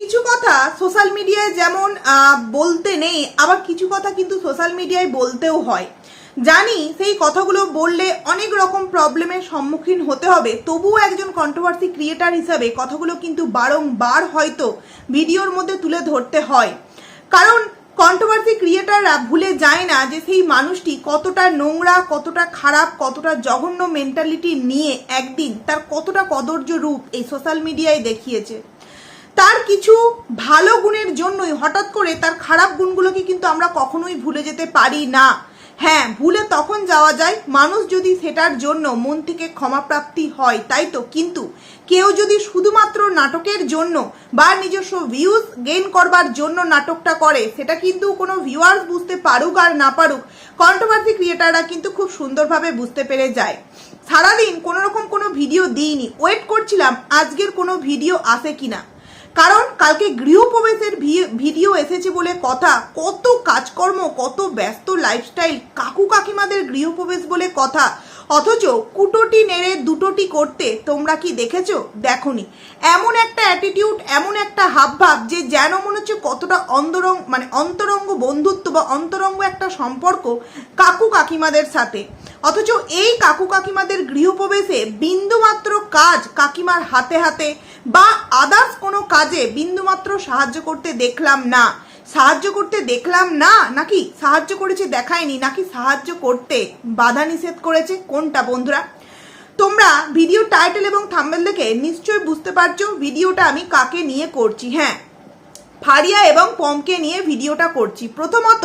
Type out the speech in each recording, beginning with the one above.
কিছু কথা সোশ্যাল মিডিয়ায় যেমন বলতে নেই, আবার কিছু কথা কিন্তু সোশ্যাল মিডিয়ায় বলতেও হয়। জানি সেই কথাগুলো বললে অনেক রকম প্রবলেমের সম্মুখীন হতে হবে, তবুও একজন কন্ট্রোভার্সি ক্রিয়েটার হিসাবে কথাগুলো কিন্তু বারংবার হয়তো ভিডিওর মধ্যে তুলে ধরতে হয়। কারণ কন্ট্রোভার্সি ক্রিয়েটাররা ভুলে যায় না যে সেই মানুষটি কতটা নোংরা, কতটা খারাপ, কতটা জঘন্য মেন্টালিটি নিয়ে একদিন তার কতটা কদর্য রূপ এই সোশ্যাল মিডিয়ায় দেখিয়েছে। তার কিছু ভালো গুণের জন্যই, হঠাৎ করে তার খারাপ গুণগুলোকে কিন্তু আমরা কখনোই ভুলে যেতে পারি না। হ্যাঁ ভুলে তখন যাওয়া যায়, মানুষ যদি সেটার জন্য মন থেকে ক্ষমাপ্রাপ্তি হয়, তাই তো? কিন্তু কেউ যদি শুধুমাত্র নাটকের জন্য বা নিজস্ব ভিউজ গেইন করবার জন্য নাটকটা করে, সেটা কিন্তু কোনো ভিউয়ার্স বুঝতে পারুক আর না পারুক কন্ট্রোভার্সি ক্রিয়েটাররা কিন্তু খুব সুন্দরভাবে বুঝতে পেরে যায়। সারাদিন কোনোরকম কোনো ভিডিও দিইনি। ওয়েট করছিলাম, আজকের কোনো ভিডিও আসে কিনা? কারণ কালকে গৃহপ্রবেশের ভিডিও এসেছে বলে কথা। কত কাজকর্ম, কত ব্যস্ত লাইফস্টাইল কাকু কাকিমাদের গৃহপ্রবেশ বলে কথা। অথচ কুটোটি নেড়ে দুটোটি করতে তোমরা কি দেখেছ? দেখনি। এমন একটা অ্যাটিটিউড এমন একটা হাবভাব যে যেন মনে হচ্ছে কতটা অন্তরং মানে অন্তরঙ্গ বন্ধুত্ব বা অন্তরঙ্গ একটা সম্পর্ক কাকু কাকিমাদের সাথে। অথচ এই কাকু কাকিমাদের গৃহপ্রবেশে বিন্দুমাত্র কাজ কাকিমার হাতে হাতে বা আদার্স কোনো কাজে বিন্দুমাত্র সাহায্য করতে দেখলাম না। সাহায্য করতে দেখলাম না, নাকি সাহায্য করেছে দেখায়নি, নাকি সাহায্য করতে বাধা নিষেধ করেছে, কোনটা বন্ধুরা? তোমরা ভিডিও টাইটেল এবং থাম্বেল দেখে নিশ্চয়ই বুঝতে পারছ ভিডিওটা আমি কাকে নিয়ে করছি হ্যাঁ। ফারিয়া এবং পমকে নিয়ে ভিডিওটা করছি। প্রথমত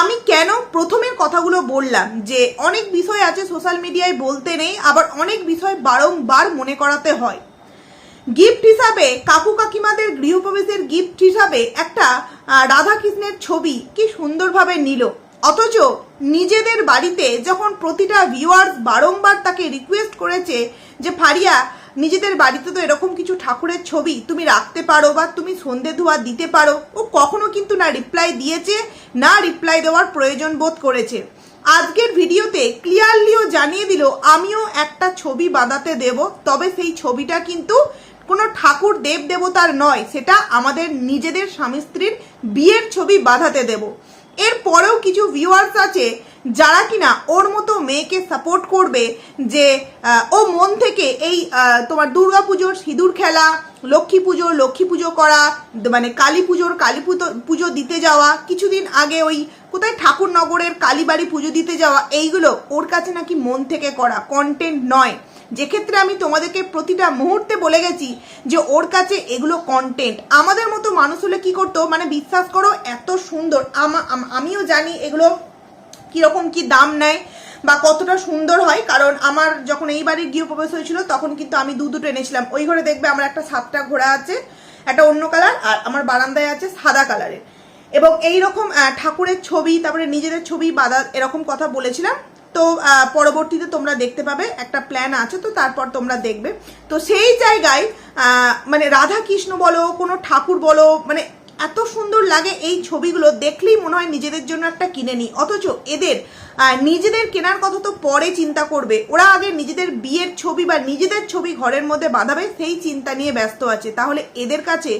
আমি কেন প্রথমের কথাগুলো বললাম যে অনেক বিষয় আছে সোশ্যাল মিডিয়ায় বলতে নেই, আবার অনেক বিষয় বারংবার মনে করাতে হয়। গিফট হিসাবে কাকু কাকিমাদের গৃহপ্রবেশের গিফট হিসাবে একটা রাধাকৃষ্ণের ছবি কি সুন্দরভাবে নিল। অথচ নিজেদের বাড়িতে যখন প্রতিটা ভিউয়ার্স বারংবার তাকে রিকোয়েস্ট করেছে যে, ফারিয়া, নিজেদের বাড়িতে তো এরকম কিছু ঠাকুরের ছবি তুমি রাখতে পারো বা তুমি সন্ধে ধোয়া দিতে পারো। ও কখনো কিন্তু না রিপ্লাই দিয়েছে, না রিপ্লাই দেওয়ার প্রয়োজন বোধ করেছে। আজকের ভিডিওতে ক্লিয়ারলিও জানিয়ে দিল, আমিও একটা ছবি বাঁধাতে দেব। তবে সেই ছবিটা কিন্তু কোনো ঠাকুর দেব দেবতার নয়, সেটা আমাদের নিজেদের স্বামী স্ত্রীর বিয়ের ছবি বাঁধাতে দেব। এরপরেও কিছু ভিউয়ার্স আছে যারা কিনা ওর মতো মেয়েকে সাপোর্ট করবে যে ও মন থেকে এই তোমার দুর্গা পুজোর সিঁদুর খেলা, লক্ষ্মী পুজো লক্ষ্মী পুজো করা মানে কালী পুজোর কালী পুজো দিতে যাওয়া, কিছুদিন আগে ওই কোথায় ঠাকুরনগরের কালীবাড়ি পুজো দিতে যাওয়া, এইগুলো ওর কাছে নাকি মন থেকে করা কন্টেন্ট নয়। যেক্ষেত্রে আমি তোমাদেরকে প্রতিটা মুহূর্তে বলে গেছি যে ওর কাছে এগুলো কন্টেন্ট আমাদের মতো মানুষ হলে কি করতো? মানে বিশ্বাস করো, এত সুন্দর। আমা- আম- আমিও জানি এগুলো কীরকম কি দাম নেয় বা কতটা সুন্দর হয়, কারণ আমার যখন এই বাড়ির গৃহপ্রবেশ হয়েছিল, তখন কিন্তু আমি দু দুটো এনেছিলাম। ওই ঘরে দেখবে আমার একটা সাতটা ঘোড়া আছে, একটা অন্য কালার, আর আমার বারান্দায় আছে সাদা কালারের। এবং এই রকম ঠাকুরের ছবি, তারপরে নিজেদের ছবি, বাদা, এরকম কথা বলেছিলাম। তো পরবর্তীতে তোমরা দেখতে পাবে, একটা প্ল্যান আছে, তো তারপর তোমরা দেখবে। তো সেই জায়গায় মানে রাধা কৃষ্ণ বলো, কোনো ঠাকুর বলো মানে এত সুন্দর লাগে এই ছবিগুলো, দেখলেই মনে হয় নিজেদের জন্য একটা কিনে নিই। অথচ এদের নিজেদের কেনার কথা তো পরে চিন্তা করবে। ওরা আগে নিজেদের বিয়ের ছবি বা নিজেদের ছবি ঘরের মধ্যে বাঁধাবে, সেই চিন্তা নিয়ে ব্যস্ত আছে। তাহলে এদের কাছে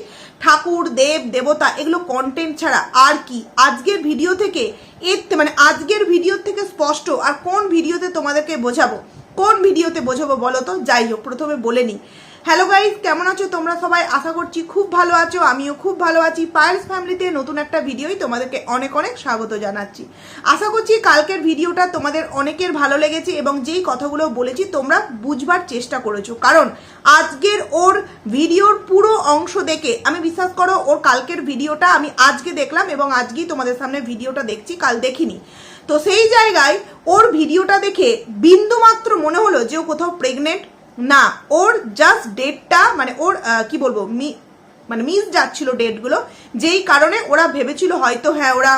ঠাকুর, দেব, দেবতা, এগুলো কন্টেন্ট ছাড়া আর কি? আজকের ভিডিও থেকে এর মানে আজকের ভিডিও থেকে স্পষ্ট আর কোন ভিডিওতে তোমাদেরকে বোঝাবো? কোন ভিডিওতে বোঝাবো বলো তো? যাই হোক, প্রথমে বলে নিই। হ্যালো গাইস কেমন আছো? তোমরা সবাই আশা করছি খুব ভালো আছো, আমিও খুব ভালো আছি। পায়েলস ফ্যামিলিতে নতুন একটা ভিডিওই তোমাদেরকে অনেক অনেক স্বাগত জানাচ্ছি। আশা করছি কালকের ভিডিওটা তোমাদের অনেকের ভালো লেগেছে এবং যেই কথাগুলো বলেছি তোমরা বুঝবার চেষ্টা করেছ। কারণ আজকের ওর ভিডিওর পুরো অংশ দেখে, আমি বিশ্বাস করো, ওর কালকের ভিডিওটা আমি আজকে দেখলাম এবং আজকেই তোমাদের সামনে ভিডিওটা দেখছি, কাল দেখিনি। তো সেই জায়গায় ওর ভিডিওটা দেখে বিন্দুমাত্র মনে হলো যে ও কোথাও প্রেগনেন্ট না, ওর জাস্ট ডেটটা মানে ওর কি বলব, মি মানে মিস যাচ্ছিল ডেটগুলো যেই কারণে ওরা ভেবেছিল হয়তো হ্যাঁ ওরা,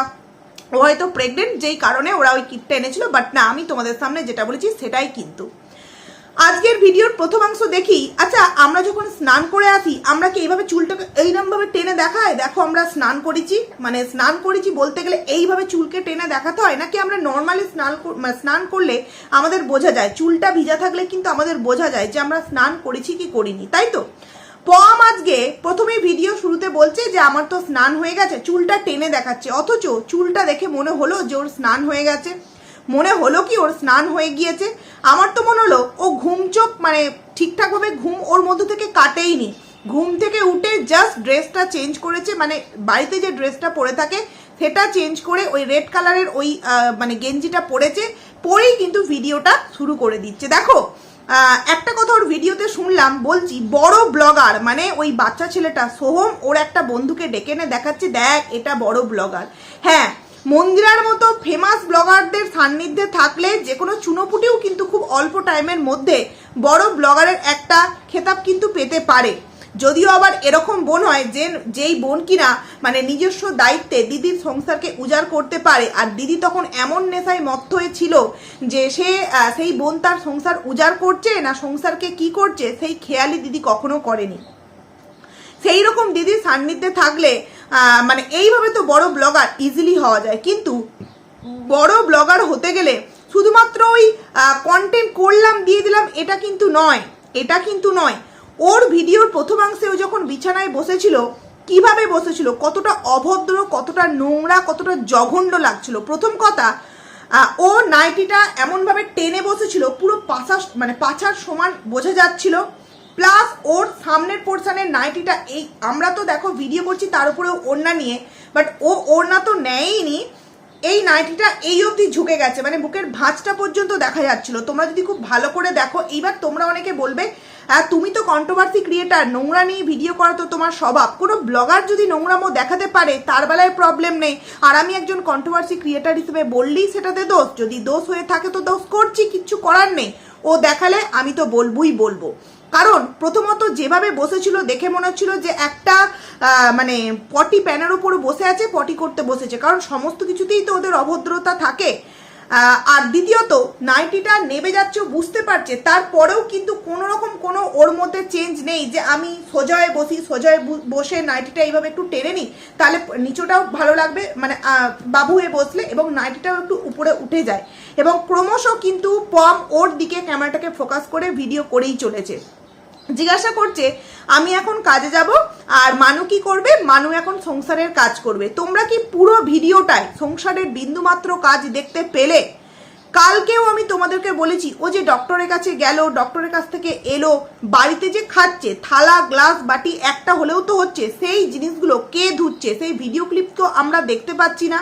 ও হয়তো প্রেগনেন্ট যেই কারণে ওরা ওই কিটটা এনেছিল বাট না, আমি তোমাদের সামনে যেটা বলেছি সেটাই কিন্তু। আজকের ভিডিওর প্রথমাংশ দেখি। আচ্ছা আমরা যখন স্নান করে আসি, আমরা কি এইভাবে চুলটাকে এইরকম ভাবে টেনে দেখায় দেখো, আমরা স্নান করেছি। মানে স্নান করেছি বলতে গেলে এইভাবে চুলকে টেনে দেখাতে হয়? নাকি আমরা নর্মালি স্নান মানে স্নান করলে আমাদের বোঝা যায়? চুলটা ভিজা থাকলে কিন্তু আমাদের বোঝা যায় যে আমরা স্নান করেছি কি করিনি, তাই তো? পম আজকে প্রথমে ভিডিও শুরুতে বলছে যে, আমার তো স্নান হয়ে গেছে, চুলটা টেনে দেখাচ্ছে। অথচ চুলটা দেখে মনে হলো যে ওর স্নান হয়ে গেছে। মনে হলো কি ওর স্নান হয়ে গিয়েছে। আমার তো মনে হলো ও ঘুম চোখ মানে ঠিকঠাকভাবে ঘুম ওর মধ্যে থেকে কাটেইনি। ঘুম থেকে উঠে জাস্ট ড্রেসটা চেঞ্জ করেছে মানে বাড়িতে যে ড্রেসটা পরে থাকে, সেটা চেঞ্জ করে ওই রেড কালারের ওই মানে গেঞ্জিটা পরেছে, পরেই কিন্তু ভিডিওটা শুরু করে দিচ্ছে। দেখো একটা কথা ওর ভিডিওতে শুনলাম, বলছি, বড় ব্লগার মানে ওই বাচ্চা ছেলেটা, সোহম, ওর একটা বন্ধুকে ডেকে এনে দেখাচ্ছে, দেখ, এটা বড় ব্লগার হ্যাঁ মন্দিরার মতো ফেমাস ব্লগারদের সান্নিধ্যে থাকলে যে কোনো চুনোপুটিও কিন্তু খুব অল্প টাইমের মধ্যে বড় ব্লগারের একটা খেতাব কিন্তু পেতে পারে। যদিও আবার এরকম বোন হয় যে, যেই বোন কিনা মানে নিজস্ব দায়িত্বে দিদির সংসারকে উজাড় করতে পারে আর দিদি তখন এমন নেশায় মত্ত হয়েছিল যে সে সেই বোন তার সংসার উজাড় করছে না সংসারকে কি করছে সেই খেয়ালি দিদি কখনো করেনি। সেই রকম দিদির সান্নিধ্যে থাকলে মানে এইভাবে তো বড় ব্লগার ইজিলি হওয়া যায়। কিন্তু বড় ব্লগার হতে গেলে শুধুমাত্র ওই কন্টেন্ট করলাম, দিয়ে দিলাম, এটা কিন্তু নয়। এটা কিন্তু নয়। ওর ভিডিওর প্রথমাংশে ও যখন বিছানায় বসেছিল, কীভাবে বসেছিল? কতটা অভদ্র, কতটা নোংরা, কতটা জঘন্য লাগছিল? প্রথম কথা ও নাইটিটা এমনভাবে টেনে বসেছিল, পুরো পাশা মানে পাছার সমান বোঝা যাচ্ছিল। প্লাস ওর সামনের পোর্শনের নাইটিটা এই আমরা তো দেখো ভিডিও করছি তার উপরে ওড়না নিয়ে বাট ও ওড়না তো নেয়নি এই নাইটিটা এই অবধি ঝুঁকে গেছে মানে বুকের ভাঁজটা পর্যন্ত দেখা যাচ্ছিল। তোমরা যদি খুব ভালো করে দেখো এইবার তোমরা অনেকে বলবে আহ, তুমি তো কন্ট্রোভার্সি ক্রিয়েটার নোংরা নিয়ে ভিডিও করা তো তোমার স্বভাব। কোনো ব্লগার যদি নোংরামো দেখাতে পারে তার বেলায় প্রবলেম নেই। আর আমি একজন কন্ট্রোভার্সি ক্রিয়েটার হিসেবে বললেই সেটাতে দোষ। যদি দোষ হয়ে থাকে তো দোষ করছি কিচ্ছু করার নেই। ও দেখালে আমি তো বলবই বলব। কারণ প্রথমত যেভাবে বসেছিল দেখে মনে হচ্ছিল যে একটা মানে পটি প্যানের উপরে বসে আছে, পটি করতে বসেছে। কারণ সমস্ত কিছুতেই তো ওদের অভদ্রতা থাকে। আর দ্বিতীয়ত, নাইটিটা নেবে যাচ্ছে বুঝতে পারছে। তারপরেও কিন্তু কোনো রকম কোনো ওর মধ্যে চেঞ্জ নেই যে আমি সোজায় বসি, সোজায় বসে নাইটিটা এইভাবে একটু টেনে নিই, তাহলে নিচটাও ভালো লাগবে। মানে বাবু হয়ে বসলে এবং নাইটিটাও একটু উপরে উঠে যায়। এবং ক্রমশ কিন্তু পম ওর দিকে ক্যামেরাটাকে ফোকাস করে ভিডিও করেই চলেছে। জিজ্ঞাসা করছে, আমি এখন কাজে যাব আর মানু কি করবে? মানু এখন সংসারের কাজ করবে। তোমরা কি পুরো ভিডিওটায় সংসারের বিন্দুমাত্র কাজ দেখতে পেলে? কালকেও আমি তোমাদেরকে বলেছি, ও যে ডক্টরের কাছে গেল, ডক্টরের কাছ থেকে এলো, বাড়িতে যে খাচ্ছে, থালা, গ্লাস, বাটি, একটা হলেও তো হচ্ছে, সেই জিনিসগুলো কে ধুচ্ছে? সেই ভিডিও ক্লিপ তো আমরা দেখতে পাচ্ছি না।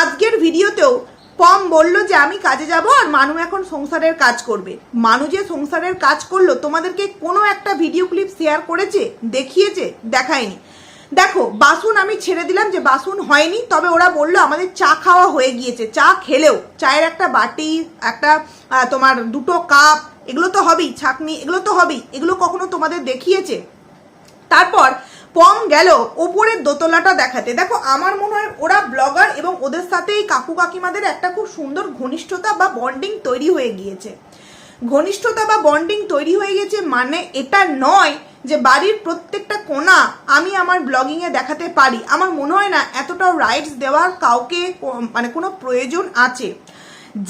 আজকের ভিডিওতেও পম বলল যে, আমি কাজে যাব আর মানু এখন সংসারের কাজ করবে। মানু যে সংসারের কাজ করল, তোমাদেরকে কোনো একটা ভিডিও ক্লিপ শেয়ার করেছে? দেখিয়েছে? দেখায়নি। দেখো, বাসন আমি ছেড়ে দিলাম যে, বাসন হয়নি, তবে ওরা বলল আমাদের চা খাওয়া হয়ে গিয়েছে, চা খেলেও। চায়ের একটা বাটি, একটা তোমার দুটো কাপ, এগুলো তো হবেই, ছাকনি, এগুলো তো হবেই, এগুলো কখনো তোমাদের দেখিয়েছে? তারপর পম গেল ওপরের দোতলাটা দেখাতে। দেখো, আমার মনে হয় ওরা ব্লগার এবং ওদের সাথে এই কাকু কাকিমাদের একটা খুব সুন্দর ঘনিষ্ঠতা বা বন্ডিং তৈরি হয়ে গিয়েছে। ঘনিষ্ঠতা বা বন্ডিং তৈরি হয়ে গেছে মানে এটা নয় যে বাড়ির প্রত্যেকটা কোণা আমি আমার ব্লগিংয়ে দেখাতে পারি। আমার মনে হয় না এতটাও রাইটস দেওয়ার কাউকে মানে কোনো প্রয়োজন আছে।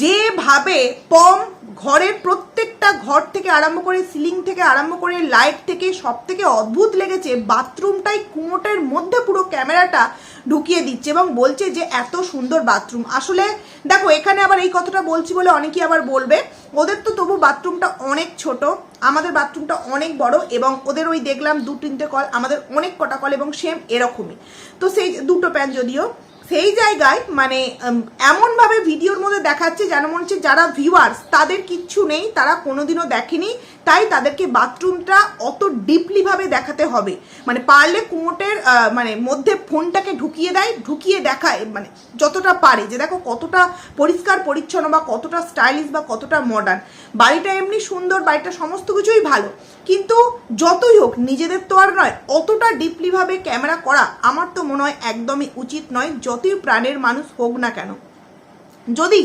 যেভাবে পম ঘরের প্রত্যেকটা ঘর থেকে আরম্ভ করে সিলিং থেকে আরম্ভ করে লাইট থেকে সব থেকে অদ্ভুত লেগেছে বাথরুমটাই কুমোটের মধ্যে পুরো ক্যামেরাটা ঢুকিয়ে দিচ্ছে এবং বলছে যে এত সুন্দর বাথরুম আসলে দেখো, এখানে আবার এই কথাটা বলছি বলে অনেকেই আবার বলবে, ওদের তো তবু বাথরুমটা অনেক ছোট, আমাদের বাথরুমটা অনেক বড় এবং ওদের ওই দেখলাম দু তিনটে কল আমাদের অনেক কটা কল এবং সেম এরকমই। তো সেই দুটো প্যান যদিও। সেই জায়গায় মানে এমনভাবে ভিডিওর মধ্যে দেখাচ্ছে যেন মনে হচ্ছে যারা ভিউয়ার্স তাদের কিচ্ছু নেই, তারা কোনোদিনও দেখেনি। তাই তাদেরকে বাথরুমটা অত ডিপলি ভাবে দেখাতে হবে। মানে পারলে কুমোটের মানে মধ্যে ফোনটাকে ঢুকিয়ে দেয়, ঢুকিয়ে দেখায় মানে যতটা পারে যে দেখো কতটা পরিষ্কার, পরিচ্ছন্ন বা কতটা স্টাইলিশ বা কতটা মডার্ন বাড়িটা এমনি সুন্দর, বাড়িটা সমস্ত কিছুই ভালো। কিন্তু যতই হোক, নিজেদের তো আর নয়, অতটা ডিপলিভাবে ক্যামেরা করা আমার তো মনে হয় একদমই উচিত নয়, যতই প্রাণের মানুষ হোক না কেন। যদি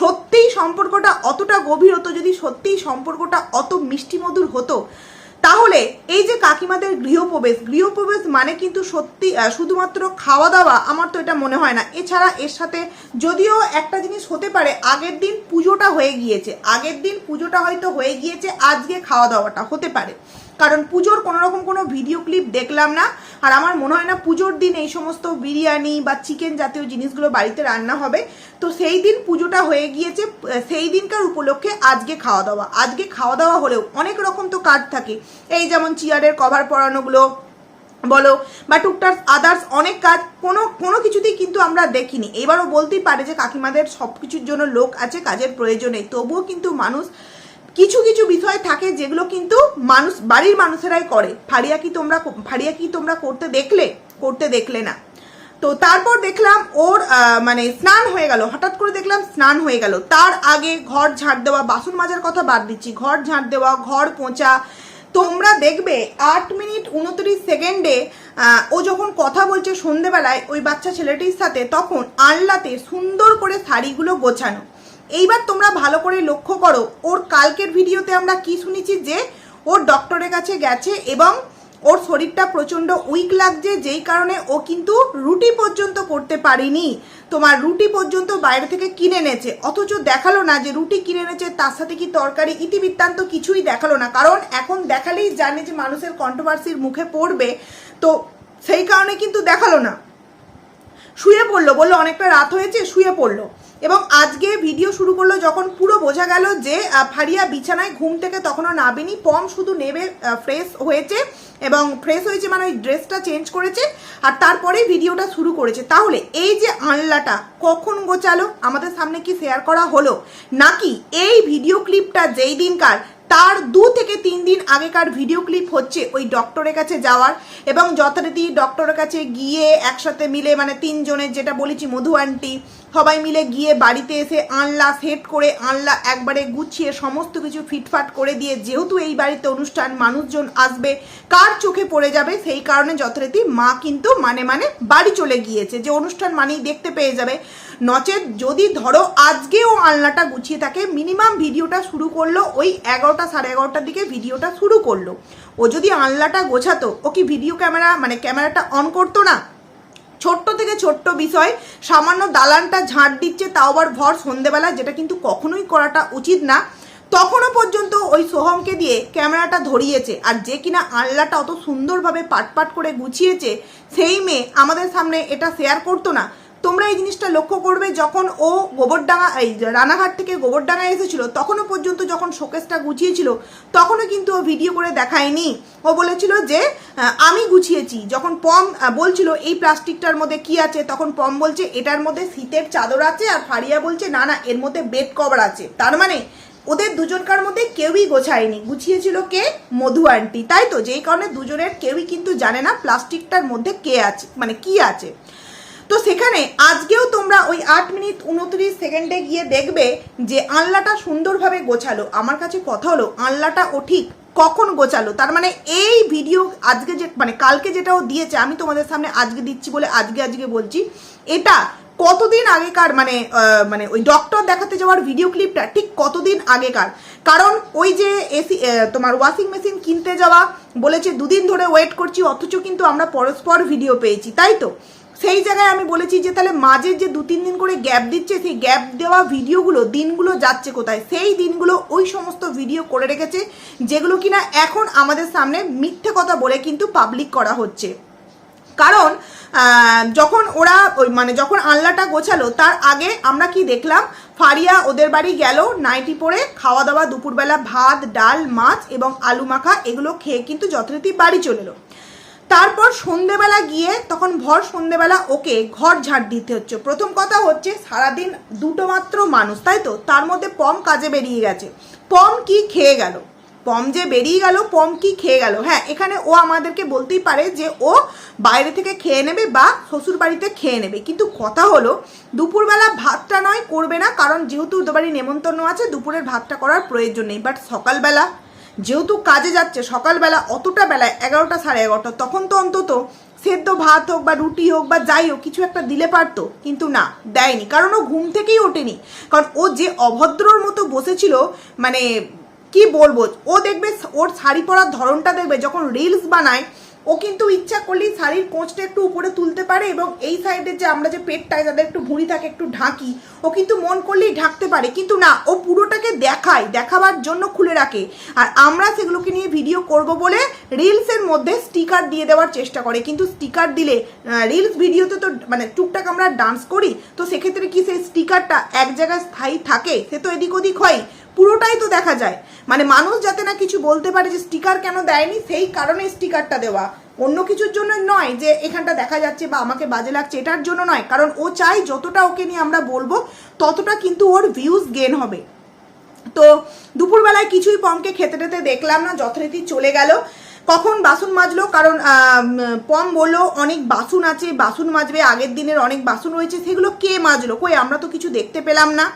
সত্যিই সম্পর্কটা অতটা গভীর হতো, যদি সত্যিই সম্পর্কটা অত মিষ্টি মধুর হতো, তাহলে এই যে কাকিমাদের গৃহপ্রবেশ গৃহপ্রবেশ মানে কিন্তু সত্যি শুধুমাত্র খাওয়া দাওয়া আমার তো এটা মনে হয় না। এছাড়া এর সাথে যদিও একটা জিনিস হতে পারে, আগের দিন পুজোটা হয়ে গিয়েছে, আগের দিন পুজোটা হয়তো হয়ে গিয়েছে, আজকে খাওয়া দাওয়াটা হতে পারে। কারণ পুজোর কোনো রকম কোনো ভিডিও ক্লিপ দেখলাম না। আর আমার মনে হয় না পুজোর দিন এই সমস্ত বিরিয়ানি বা চিকেন জাতীয় জিনিসগুলো বাড়িতে রান্না হবে। তো সেই দিন পুজোটা হয়ে গিয়েছে, সেই দিনকার উপলক্ষে আজকে খাওয়া দাওয়া। আজকে খাওয়া দাওয়া হলেও অনেক রকম তো কাজ থাকে। এই যেমন চেয়ারের কভার পরানোগুলো বলো বা টুকটাক আদার্স অনেক কাজ, কোনো কোনো কিছুতেই কিন্তু আমরা দেখিনি। এবারও বলতেই পারে যে কাকিমাদের সব কিছুর জন্য লোক আছে, কাজের প্রয়োজনে তবুও কিন্তু মানুষ কিছু কিছু বিষয় থাকে যেগুলো কিন্তু মানুষ, বাড়ির মানুষেরাই করে। ফাড়িয়া কি তোমরা ফাড়িয়া কি তোমরা করতে দেখলে করতে দেখলে না। তো তারপর দেখলাম ওর মানে স্নান হয়ে গেল। হঠাৎ করে দেখলাম স্নান হয়ে গেল। তার আগে ঘর ঝাড় দেওয়া, বাসন মাজার কথা বাদ দিচ্ছি। ঘর ঝাড় দেওয়া, ঘর পোঁচা। তোমরা দেখবে আট মিনিট উনত্রিশ সেকেন্ডে ও যখন কথা বলছে সন্ধেবেলায়, ওই বাচ্চা ছেলেটির সাথে তখন আনলাতে সুন্দর করে শাড়িগুলো গোছানো। এইবার তোমরা ভালো করে লক্ষ্য করো, ওর কালকের ভিডিওতে আমরা কি শুনেছি যে, ওর ডক্টরের কাছে গেছে এবং ওর শরীরটা প্রচণ্ড উইক লাগছে, যেই কারণে ও কিন্তু রুটি পর্যন্ত করতে পারিনি। তোমার রুটি পর্যন্ত বাইরে থেকে কিনে এনেছে। অথচ দেখাল না যে রুটি কিনে এনেছে, তার সাথে কি তরকারি ইতিবৃত্তান্ত কিছুই দেখাল না। কারণ এখন দেখালেই জানে যে মানুষের কন্ট্রোভার্সির মুখে পড়বে। তো সেই কারণে কিন্তু দেখাল না। শুয়ে পড়ল, বলল অনেকটা রাত হয়েছে, শুয়ে পড়ল। এবং আজকে ভিডিও শুরু করল যখন পুরো বোঝা গেল যে ফারিয়া বিছানায় ঘুম থেকে তখনও নাবেনি পম শুধু নেবে ফ্রেশ হয়েছে এবং ফ্রেশ হয়েছে মানে ওই ড্রেসটা চেঞ্জ করেছে আর তারপরে ভিডিওটা শুরু করেছে। তাহলে এই যে আনলাটা কখন গোচালো আমাদের সামনে কি শেয়ার করা হলো? নাকি এই ভিডিও ক্লিপটা যেই দিনকার তার দু থেকে তিন দিন আগেকার ভিডিও ক্লিপ হচ্ছে ওই ডক্টরের কাছে যাওয়ার এবং যথারীতি ডক্টরের কাছে গিয়ে একসাথে মিলে মানে তিনজনের যেটা বলেছি মধু আন্টি সবাই মিলে গিয়ে বাড়িতে এসে আনলা সেট করে আনলা একবারে গুছিয়ে সমস্ত কিছু ফিটফাট করে দিয়ে যেহেতু এই বাড়িতে অনুষ্ঠান মানুষজন আসবে, কার চোখে পড়ে যাবে সেই কারণে যথারীতি মা কিন্তু মানে মানে বাড়ি চলে গিয়েছে। যে অনুষ্ঠান মানেই দেখতে পেয়ে যাবে। নচেত যদি ধরো আজকেও আলনাটা গুছিয়ে থাকে মিনিমাম ভিডিওটা শুরু করল, ওই এগারোটা সাড়ে এগারোটার দিকে ভিডিওটা শুরু করল। ও যদি আলনাটা গোছাতো, ও কি ভিডিও ক্যামেরা মানে ক্যামেরাটা অন করতো না? ছোট্ট থেকে ছোট্ট বিষয়, সামান্য দালানটা ঝাঁট দিচ্ছে, তাও আবার ভর সন্ধেবেলা, যেটা কিন্তু কখনোই করাটা উচিত না। তখনও পর্যন্ত ওই সোহমকে দিয়ে ক্যামেরাটা ধরিয়েছে, আর যে কিনা আনলাটা অত সুন্দরভাবে পাটপাট করে গুছিয়েছে, সেই মেয়ে আমাদের সামনে এটা শেয়ার করতো না। তোমরা এই জিনিসটা লক্ষ্য করবে যখন ও গোবরডাঙ্গা, এই রানাঘাট থেকে গোবরডাঙ্গা এসেছিল, তখনও পর্যন্ত যখন শোকেসটা গুছিয়েছিল, তখনও কিন্তু ও ভিডিও করে দেখায়নি। ও বলেছিল যে আমি গুছিয়েছি। যখন পম বলছিল, এই প্লাস্টিকটার মধ্যে কি আছে? তখন পম বলছে, এটার মধ্যে শীতের চাদর আছে আর ফারিয়া বলছে, না না, এর মধ্যে বেড কভার আছে। তার মানে ওদের দুজনকার মধ্যে কেউই গোছায়নি। গুছিয়েছিল কে? মধু আন্টি। তাই তো? যেই কারণে দুজনের কেউই কিন্তু জানে না প্লাস্টিকটার মধ্যে কে আছে মানে কি আছে। তো সেখানে আজকেও তোমরা ওই আট মিনিট উনত্রিশ সেকেন্ডে গিয়ে দেখবে যে আনলাটা সুন্দরভাবে গোছালো। আমার কাছে কথা হলো, আনলাটা ও ঠিক কখন গোছালো? তার মানে এই ভিডিও আজকে যে মানে কালকে যেটা ও দিয়েছে, আমি তোমাদের সামনে আজকে দিচ্ছি বলে আজকে আজকে বলছি। এটা কতদিন আগেকার মানে মানে ওই ডক্টর দেখাতে যাওয়ার ভিডিও ক্লিপটা ঠিক কতদিন আগেকার? কারণ ওই যে এসি তোমার ওয়াশিং মেশিন কিনতে যাওয়া বলেছে, দুদিন ধরে ওয়েট করছি, অথচ কিন্তু আমরা পরস্পর ভিডিও পেয়েছি, তাই তো? সেই জায়গায় আমি বলেছি যে তাহলে মাঝে যে দু তিন দিন করে গ্যাপ দিচ্ছে, সেই গ্যাপ দেওয়া ভিডিওগুলো, দিনগুলো যাচ্ছে কোথায়? সেই দিনগুলো ওই সমস্ত ভিডিও করে রেখেছে, যেগুলো কিনা এখন আমাদের সামনে মিথ্যে কথা বলে কিন্তু পাবলিক করা হচ্ছে। কারণ যখন ওরা ওই মানে যখন আনলাটা গোছালো, তার আগে আমরা কি দেখলাম, ফারিয়া ওদের বাড়ি গেল নাইটি পরে খাওয়া দাওয়া, দুপুরবেলা ভাত, ডাল, মাছ এবং আলু মাখা, এগুলো খেয়ে কিন্তু যথারীতি বাড়ি চলে এলো। তারপর সন্ধেবেলা গিয়ে তখন ভর সন্ধেবেলা ওকে ঘর ঝাড় দিতে হচ্ছে। প্রথম কথা হচ্ছে সারাদিন দুটো মাত্র মানুষ, তাই তো? তার মধ্যে পম কাজে বেরিয়ে গেছে। পম কি খেয়ে গেল? পম যে বেরিয়ে গেল, পম কি খেয়ে গেল? হ্যাঁ এখানে ও আমাদেরকে বলতেই পারে যে ও বাইরে থেকে খেয়ে নেবে বা শ্বশুর বাড়িতে খেয়ে নেবে। কিন্তু কথা হলো, দুপুরবেলা ভাতটা নয়, করবে না, কারণ যেহেতু বাড়ি নেমন্তন্ন আছে, দুপুরের ভাতটা করার প্রয়োজন নেই। বাট সকালবেলা যেহেতু কাজে যাচ্ছে, সকালবেলা অতটা বেলায়, এগারোটা সাড়ে এগারোটা, তখন তো অন্তত সেদ্ধ ভাত হোক বা রুটি হোক বা যাই হোক, কিছু একটা দিলে পারতো, কিন্তু না, দেয়নি। কারণ ও ঘুম থেকেই ওঠেনি। কারণ ও যে অভদ্রর মতো বসেছিল মানে কি বলব, ও দেখবে, ওর শাড়ি পরার ধরনটা দেখবে, যখন রিলস বানায় ও কিন্তু ইচ্ছা করলেই শাড়ির কোঁচটা একটু উপরে তুলতে পারে এবং এই সাইডে যে আমরা যে পেটটা যাদের একটু ভুঁড়ি থাকে, একটু ঢাকি, ও কিন্তু মন করলেই ঢাকতে পারে। কিন্তু না, ও পুরোটাকে দেখায়, দেখাবার জন্য খুলে রাখে। আর আমরা সেগুলোকে নিয়ে ভিডিও করব বলে রিলসের মধ্যে স্টিকার দিয়ে দেওয়ার চেষ্টা করে। কিন্তু স্টিকার দিলে রিলস ভিডিওতে তো মানে টুকটাক আমরা ডান্স করি, তো সেক্ষেত্রে কি সেই স্টিকারটা এক জায়গায় স্থায়ী থাকে? সে তো এদিক ওদিক হয় পুরোটাই তো দেখা যায়। মানে মানুষ যাতে না কিছু বলতে পারে যে স্টিকার কেন দেয়নি, সেই কারণে স্টিকারটা দেওয়া। অন্য কিছুর জন্য নয় যে এখানটা দেখা যাচ্ছে বা আমাকে বাজে লাগছে, এটার জন্য নয়। কারণ ও চাই যতটা ওকে নিয়ে আমরা বলব, ততটা কিন্তু ওর ভিউজ গেন হবে। তো দুপুরবেলায় কিছুই পমকে খেতে টেতে দেখলাম না, যথারীতি চলে গেল। কখন বাসন মাজলো? কারণ পম বলল, অনেক বাসন আছে, বাসন মাজবে, আগের দিনের অনেক বাসন রয়েছে, সেগুলো কে মাজলো? কই, আমরা তো কিছু দেখতে পেলাম না।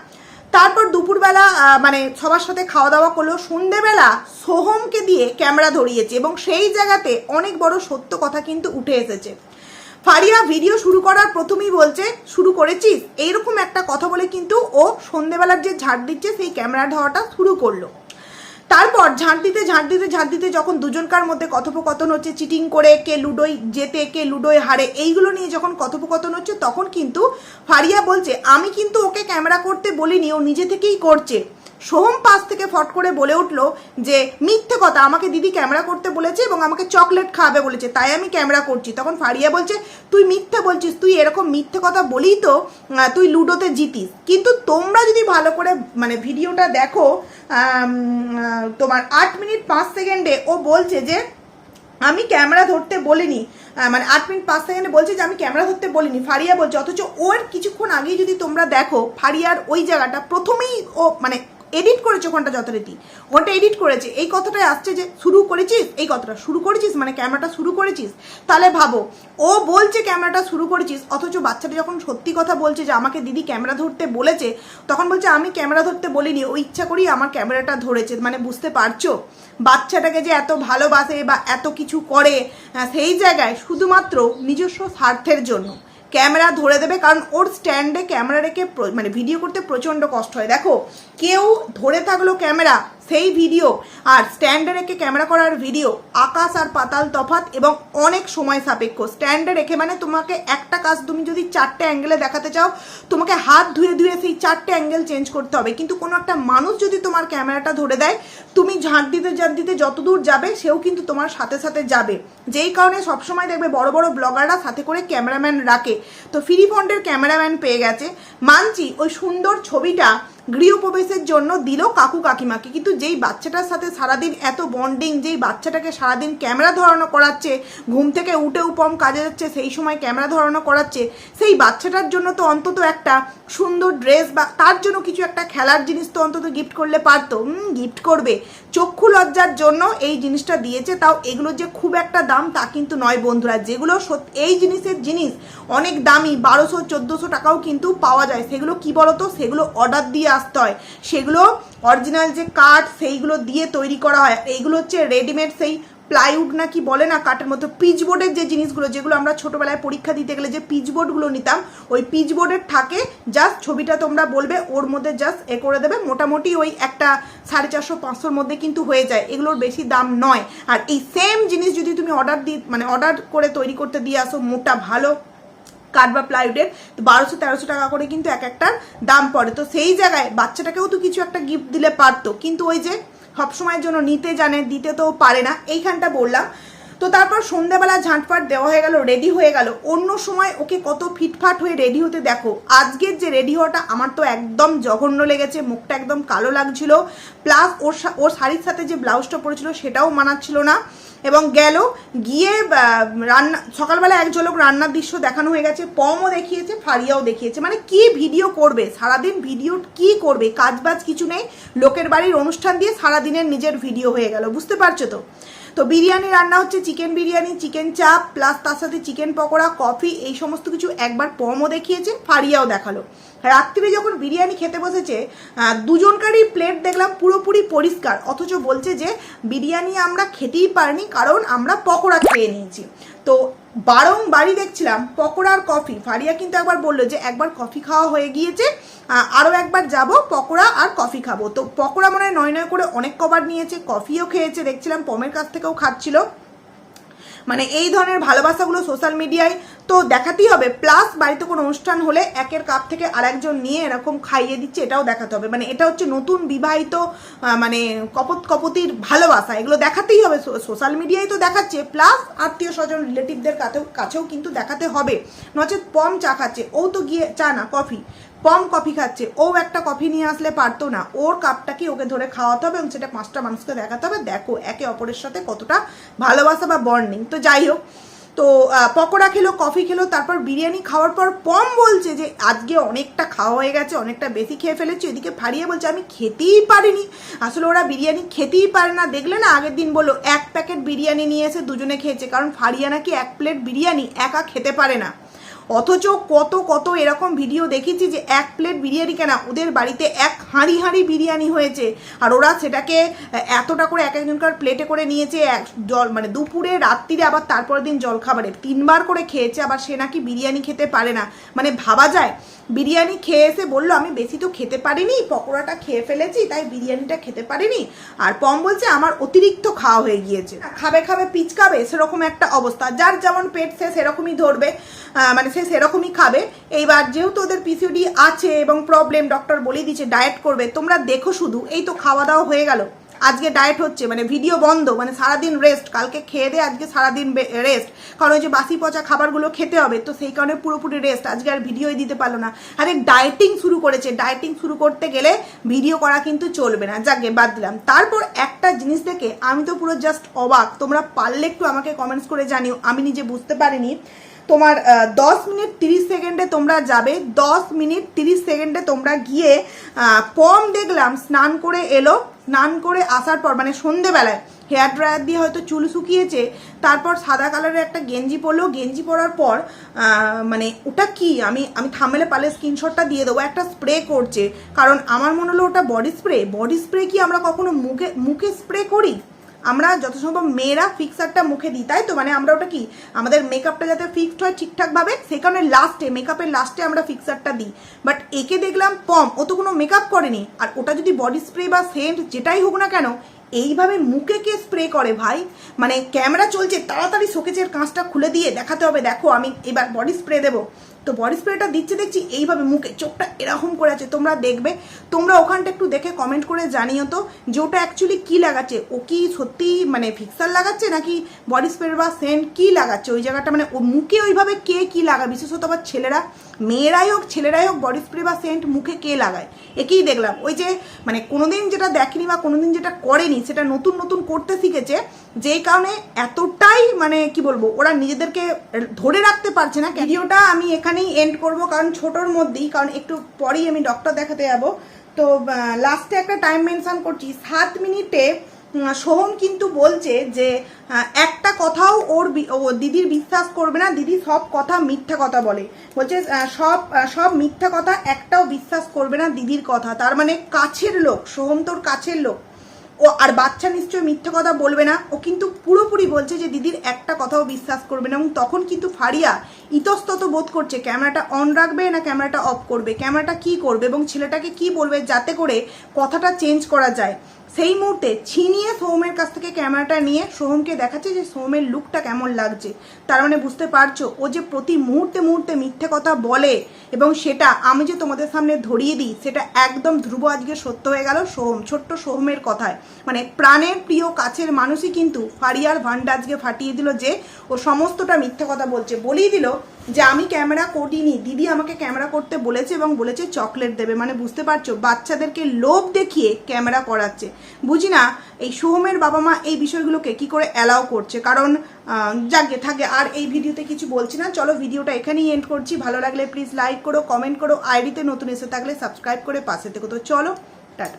তারপর দুপুরবেলা মানে সবার সাথে খাওয়া দাওয়া করল। সন্ধেবেলা সোহমকে দিয়ে ক্যামেরা ধরিয়েছে এবং সেই জায়গাতে অনেক বড় সত্য কথা কিন্তু উঠে এসেছে। ফারিয়া ভিডিও শুরু করার প্রথমেই বলছে, শুরু করেছিস? এইরকম একটা কথা বলে কিন্তু ও সন্ধেবেলার যে ঝাড় দিচ্ছে, সেই ক্যামেরা ধরাটা শুরু করল। তারপর ঝাঁট দিতে ঝাঁট দিতে ঝাঁট দিতে যখন দুজনকার মধ্যে কথোপকথন হচ্ছে, চিটিং করে কে লুডোই জেতে, কে লুডোয় হারে, এইগুলো নিয়ে যখন কথোপকথন হচ্ছে, তখন কিন্তু ফারিয়া বলছে, আমি কিন্তু ওকে ক্যামেরা করতে বলিনি, ও নিজে থেকেই করছে। সোহম পাশ থেকে ফট করে বলে উঠল যে, মিথ্যে কথা, আমাকে দিদি ক্যামেরা করতে বলেছে এবং আমাকে চকলেট খাওয়াবে বলেছে, তাই আমি ক্যামেরা করছি। তখন ফারিয়া বলছে, তুই মিথ্যে বলছিস, তুই এরকম মিথ্যে কথা বলেই তো তুই লুডোতে জিতিস। কিন্তু তোমরা যদি ভালো করে মানে ভিডিওটা দেখো তোমার আট মিনিট পাঁচ সেকেন্ডে ও বলছে যে, আমি ক্যামেরা ধরতে বলিনি। মানে আট মিনিট পাঁচ সেকেন্ডে বলছে যে, আমি ক্যামেরা ধরতে বলিনি। ফারিয়া বলছে, অথচ ওর কিছুক্ষণ আগেই যদি তোমরা দেখো, ফারিয়ার ওই জায়গাটা প্রথমেই ও মানে এডিট করেছে ওখানটা যথারীতি? ওখানটা এডিট করেছে। এই কথাটাই আসছে যে, শুরু করেছিস? এই কথাটা, শুরু করেছিস? মানে ক্যামেরাটা শুরু করেছিস? তাহলে ভাবো, ও বলছে ক্যামেরাটা শুরু করেছিস, অথচ বাচ্চাটা যখন সত্যি কথা বলছে যে, আমাকে দিদি ক্যামেরা ধরতে বলেছে, তখন বলছে, আমি ক্যামেরা ধরতে বলিনি, ও ইচ্ছা করেই আমার ক্যামেরাটা ধরেছে। মানে বুঝতে পারছ? বাচ্চাটাকে যে এত ভালোবাসে বা এত কিছু করে সেই জায়গায় শুধুমাত্র নিজস্ব স্বার্থের জন্য। ক্যামেরা ধরে দেবে, কারণ ওর স্ট্যান্ডে ক্যামেরা রেখে মানে ভিডিও করতে প্রচণ্ড কষ্ট হয়। দেখো, কেউ ধরে থাকল ক্যামেরা সেই ভিডিও আর স্ট্যান্ডে রেখে ক্যামেরা করার ভিডিও আকাশ আর পাতাল তফাত এবং অনেক সময় সাপেক্ষ। স্ট্যান্ডে রেখে মানে তোমাকে একটা কাজ তুমি যদি চারটে অ্যাঙ্গেলে দেখাতে চাও, তোমাকে হাত ধুয়ে ধুয়ে সেই চারটে অ্যাঙ্গেল চেঞ্জ করতে হবে। কিন্তু কোনো একটা মানুষ যদি তোমার ক্যামেরাটা ধরে দেয়, তুমি ঝাঁট দিতে ঝাঁট দিতে যতদূর যাবে, সেও কিন্তু তোমার সাথে সাথে যাবে। যেই কারণে সবসময় দেখবে বড় বড় ব্লগাররা সাথে করে ক্যামেরাম্যান রাখে। তো ফ্রি ফন্ডের ক্যামেরাম্যান পেয়ে গেছে। মানছি ওই সুন্দর ছবিটা গৃহপ্রবেশের জন্য দিল কাকু কাকিমাকে। কিন্তু যেই বাচ্চাটার সাথে সারাদিন এত বন্ডিং যেই বাচ্চাটাকে সারাদিন ক্যামেরা ধরানো করাচ্ছে, ঘুম থেকে উঠে উপম কাজে যাচ্ছে, সেই সময় ক্যামেরা ধরানো করাচ্ছে, সেই বাচ্চাটার জন্য তো অন্তত একটা সুন্দর ড্রেস বা তার জন্য কিছু একটা খেলার জিনিস তো অন্তত গিফট করলে পারতো। গিফট করবে। চক্ষু লজ্জার জন্য এই জিনিসটা দিয়েছে, তাও এগুলো যে খুব একটা দাম তা কিন্তু নয় বন্ধুরা। যেগুলো এই জিনিসের জিনিস অনেক দামি, বারোশো, চোদ্দোশো টাকাও কিন্তু পাওয়া যায়। সেগুলো কি বলতো? সেগুলো অর্ডার দিয়ে আসতে হয় সেগুলো অরিজিনাল যে কাঠ সেইগুলো দিয়ে তৈরি করা হয়। এইগুলো হচ্ছে রেডিমেড সেই প্লাইউড না কি বলে না কাঠের মতো পিচবোর্ডের যে জিনিসগুলো, যেগুলো আমরা ছোটবেলায় পরীক্ষা দিতে গেলে যে পিচবোর্ডগুলো নিতাম, ওই পিচবোর্ডের থাকে জাস্ট ছবিটা তোমরা বলবে, ওর মধ্যে জাস্ট এ করে দেবে। মোটামুটি ওই একটা সাড়ে চারশো, পাঁচশোর মধ্যে কিন্তু হয়ে যায়। এগুলোর বেশি দাম নয়। আর এই সেম জিনিস যদি তুমি অর্ডার দি মানে অর্ডার করে তৈরি করতে দিয়ে আসো, মোটা ভালো। কাঠ বা প্লাইউডের তো বারোশো তেরোশো টাকা করে কিন্তু এক একটার দাম পড়ে। তো সেই জায়গায় বাচ্চাটাকেও তো কিছু একটা গিফট দিলে পারতো। কিন্তু ওই যে সবসময়ের জন্য নিতে জানে, দিতে তো পারে না। এইখানটা বললাম তো তারপর সন্ধ্যাবেলা ঝাঁটফাট দেওয়া হয়ে গেল রেডি হয়ে গেল। অন্য সময় ওকে কত ফিটফাট হয়ে রেডি হতে দেখো। আজকের যে রেডি হওয়াটা আমার তো একদম জঘন্য লেগেছে, মুখটা একদম কালো লাগছিল। প্লাস ওর ওর শাড়ির সাথে যে ব্লাউজটা পরেছিল সেটাও মানাচ্ছিল না। এবং গেল, গিয়ে রান্না, সকালবেলা এক ঝলক রান্নার দৃশ্য দেখানো হয়ে গেছে, পমও দেখিয়েছে, ফারিয়াও দেখিয়েছে। মানে কি ভিডিও করবে? সারাদিন ভিডিও কি করবে? কাজবাজ কিছু নেই। লোকের বাড়ির অনুষ্ঠান দিয়ে সারাদিনের নিজের ভিডিও হয়ে গেল। বুঝতে পারছ তো? তো বিরিয়ানি রান্না হচ্ছে চিকেন বিরিয়ানি, চিকেন চাপ প্লাস তার সাথে চিকেন পকোড়া কফি এই সমস্ত কিছু একবার পমও দেখিয়েছে, ফারিয়াও দেখাল। রাত্রিরে যখন বিরিয়ানি খেতে বসেছে দুজনকারই প্লেট দেখলাম পুরোপুরি পরিষ্কার, অথচ বলছে যে, বিরিয়ানি আমরা খেতেই পারিনি, কারণ আমরা পকোড়া খেয়ে নিয়েছি। তো বারংবারই দেখছিলাম পকোড়া আর কফি। ফারিয়া কিন্তু একবার বলল যে একবার কফি খাওয়া হয়ে গিয়েছে আরও একবার যাব, পকোড়া আর কফি খাব। তো পকোড়া মনে হয় নয় নয় করে অনেক কবার নিয়েছে, কফিও খেয়েছে, দেখছিলাম পমের কাছ থেকেও খাচ্ছিল। মানে এই ধরনের ভালোবাসাগুলো সোশ্যাল মিডিয়ায় তো দেখাতেই হবে। প্লাস বাড়িতে কোনো অনুষ্ঠান হলে একের কাপ থেকে আরেকজন নিয়ে এরকম খাইয়ে দিচ্ছে, এটাও দেখাতে হবে। মানে এটা হচ্ছে নতুন বিবাহিত মানে কপত কপতির ভালোবাসা। এগুলো দেখাতেই হবে। সোশ্যাল মিডিয়ায় তো দেখাচ্ছে। প্লাস আত্মীয় স্বজন রিলেটিভদের কাছেও কাছেও কিন্তু দেখাতে হবে। নচেত পম চা খাচ্ছে। ও তো গিয়ে চা না, কফি। পম কফি খাচ্ছে। ও একটা কফি নিয়ে আসলে পারতো না। ওর কাপটাকে ওকে ধরে খাওয়াতে হবে এবং সেটা পাঁচটা মানুষকে দেখাতে হবে। দেখো, একে অপরের সাথে কতটা ভালোবাসা বা বন্ডিং তো যাই হোক তো পকোড়া খেলো, কফি খেলো, তারপর বিরিয়ানি খাওয়ার পর পম বলছে যে, আজকে অনেকটা খাওয়া হয়ে গেছে, অনেকটা বেশি খেয়ে ফেলেছি। এদিকে ফাড়িয়ে বলছে, আমি খেতেই পারিনি। আসলে ওরা বিরিয়ানি খেতেই পারে না। দেখলে না, আগের দিন বলল, এক প্যাকেট বিরিয়ানি নিয়ে এসে দুজনে খেয়েছে। কারণ ফাড়িয়া নাকি এক প্লেট বিরিয়ানি একা খেতে পারে না। অথচ কত কত এরকম ভিডিও দেখেছি যে এক প্লেট বিরিয়ানি কেনা, ওদের বাড়িতে এক হাঁড়ি হাঁড়ি বিরিয়ানি হয়েছে। আর ওরা সেটাকে এতটা করে এক একজনকার প্লেটে করে নিয়েছে, এক জল মানে দুপুরে, রাত্রিরে আবার তারপরের দিন জলখাবারে তিনবার করে খেয়েছে, আবার সে নাকি বিরিয়ানি খেতে পারে না। মানে ভাবা যায়, বিরিয়ানি খেয়ে এসে বলল, আমি বেশি তো খেতে পারিনি, পকোড়াটা খেয়ে ফেলেছি, তাই বিরিয়ানিটা খেতে পারিনি। আর পম বলছে, আমার অতিরিক্ত খাওয়া হয়ে গিয়েছে। খাবে খাবে পিচকাবে, সেরকম একটা অবস্থা। যার যেমন পেট সে সেরকমই ধরবে। মানে সে সেরকমই খাবে। এইবার যেহেতু ওদের পিসিওডি আছে এবং প্রবলেম ডক্টর বলেই দিচ্ছে ডায়েট করবে, তোমরা দেখো শুধু। এই তো খাওয়া দাওয়া হয়ে গেল। আজকে ডায়েট হচ্ছে মানে ভিডিও বন্ধ মানে সারাদিন রেস্ট কালকে খেয়ে দে, আজকে সারাদিন রেস্ট কারণ ওই যে বাসি পচা খাবারগুলো খেতে হবে, তো সেই কারণে পুরোপুরি রেস্ট আজকে আর ভিডিওই দিতে পারল না। আরে ডায়েটিং শুরু করেছে। ডায়েটিং শুরু করতে গেলে ভিডিও করা কিন্তু চলবে না। যাকে বাদ দিলাম। তারপর একটা জিনিস দেখে, আমি তো পুরো জাস্ট অবাক। তোমরা পারলে একটু আমাকে কমেন্টস করে জানিও। আমি নিজে বুঝতে পারিনি। তোমার দশ মিনিট তিরিশ সেকেন্ডে তোমরা যাবে, দশ মিনিট তিরিশ সেকেন্ডে তোমরা গিয়ে পম দেখলাম, স্নান করে এলো, স্নান করে আসার পর মানে সন্ধেবেলায় হেয়ার ড্রায়ার দিয়ে হয়তো চুল শুকিয়েছে, তারপর সাদা কালারের একটা গেঞ্জি পরলো, গেঞ্জি পরার পর মানে ওটা কি? আমি আমি থামেলে পালে স্ক্রিনশটটা দিয়ে দেবো, একটা স্প্রে করছে, কারণ আমার মনে হলো ওটা বডি স্প্রে বডি স্প্রে কি আমরা কখনো মুখে মুখে স্প্রে করি? আমরা যত সম্ভব মেয়েরা ফিক্সারটা মুখে দিই, তাই তো? মানে আমরা ওটা কি? আমাদের মেকআপটা যাতে ফিক্সড হয় ঠিকঠাকভাবে, সেই কারণে লাস্টে মেকআপের লাস্টে আমরা ফিক্সারটা দিই। বাট একে দেখলাম পম ও তো কোনো মেকআপ করেনি। আর ওটা যদি বডি স্প্রে বা সেন্ট যেটাই হোক না কেন, এইভাবে মুখে কে স্প্রে করে ভাই? মানে ক্যামেরা চলছে, তাড়াতাড়ি শোকেজের কাঁচটা খুলে দিয়ে দেখাতে হবে। দেখো, আমি এবার বডি স্প্রে দেবো। তো বডি স্প্রেটা দিচ্ছে, দেখছি এইভাবে মুখে চোখটা এরকম করে আছে। তোমরা দেখবে, তোমরা ওখানটা একটু দেখে কমেন্ট করে জানিও তো যে ওটা অ্যাকচুয়ালি কী লাগাচ্ছে। ও কি সত্যি মানে ফিক্সার লাগাচ্ছে নাকি বডি স্প্রে বা সেন্ট কী লাগাচ্ছে? ওই জায়গাটা মানে ও মুখে ওইভাবে কে কী লাগায় বিশেষত আবার ছেলেরা মেয়েরাই হোক, ছেলেরাই হোক, বডি স্প্রে বা সেন্ট মুখে কে লাগায়? একেই দেখলাম। ওই যে মানে কোনোদিন যেটা দেখেনি বা কোনোদিন যেটা করেনি, সেটা নতুন নতুন করতে শিখেছে, যেই কারণে এতটাই মানে কি বলব, ওরা নিজেদেরকে ধরে রাখতে পারছে না। ভিডিওটা আমি এখানেই এন্ড করব, কারণ ছোটোর মধ্যেই, কারণ একটু পরেই আমি ডক্টর দেখাতে যাব। তো লাস্টে একটা টাইম মেনশন করছি, সাত মিনিটে সোহম কিন্তু বলছে যে একটা কথাও ওর দিদির বিশ্বাস করবে না, দিদি সব কথা মিথ্যা কথা বলে। বলছে সব সব মিথ্যা কথা একটাও বিশ্বাস করবে না দিদির কথা। তার মানে কাছের লোক, সোহম তোর কাছের লোক। ও, আর বাচ্চা নিশ্চয়ই মিথ্যে কথা বলবে না। ও কিন্তু পুরোপুরি বলছে যে দিদির একটা কথাও বিশ্বাস করবে না, এবং তখন কিন্তু ফারিয়া ইতস্তত বোধ করছে, ক্যামেরাটা অন রাখবে না ক্যামেরাটা অফ করবে? ক্যামেরাটা কি করবে? এবং ছেলেটাকে কি বলবে যাতে করে কথাটা চেঞ্জ করা যায়? সেই মুহূর্তে ছিনিয়ে সোহমের কাছ থেকে ক্যামেরাটা নিয়ে সোহমকে দেখাচ্ছে যে সোহমের লুকটা কেমন লাগছে। তার মানে বুঝতে পারছ, ও যে প্রতি মুহূর্তে মুহূর্তে মিথ্যে কথা বলে এবং সেটা আমি যে তোমাদের সামনে ধরিয়ে দিই, সেটা একদম ধ্রুব আজকে সত্য হয়ে গেল সোহম, ছোট্ট সোহমের কথায়। মানে প্রাণের প্রিয় কাছের মানুষই কিন্তু ফারিয়ার ভান্ডা আজকে ফাটিয়ে দিল যে ও সমস্তটা মিথ্যে কথা বলছে। বলেই দিল যে আমি ক্যামেরা করিনি, দিদি আমাকে ক্যামেরা করতে বলেছে এবং বলেছে চকলেট দেবে। মানে বুঝতে পারছ, বাচ্চাদেরকে লোভ দেখিয়ে ক্যামেরা করাচ্ছে। বুঝি না, এই সোহমের বাবা মা এই বিষয়গুলোকে কি করে অ্যালাউ করছে? কারণ যাকে, থাকে, আর এই ভিডিওতে কিছু বলছি না। চলো, ভিডিওটা এখানেই এন্ড করছি। ভালো লাগলে প্লিজ লাইক করো কমেন্ট করো আইডিতে নতুন এসে থাকলে সাবস্ক্রাইব করে পাশে থেকে। তো চলো, টাটা।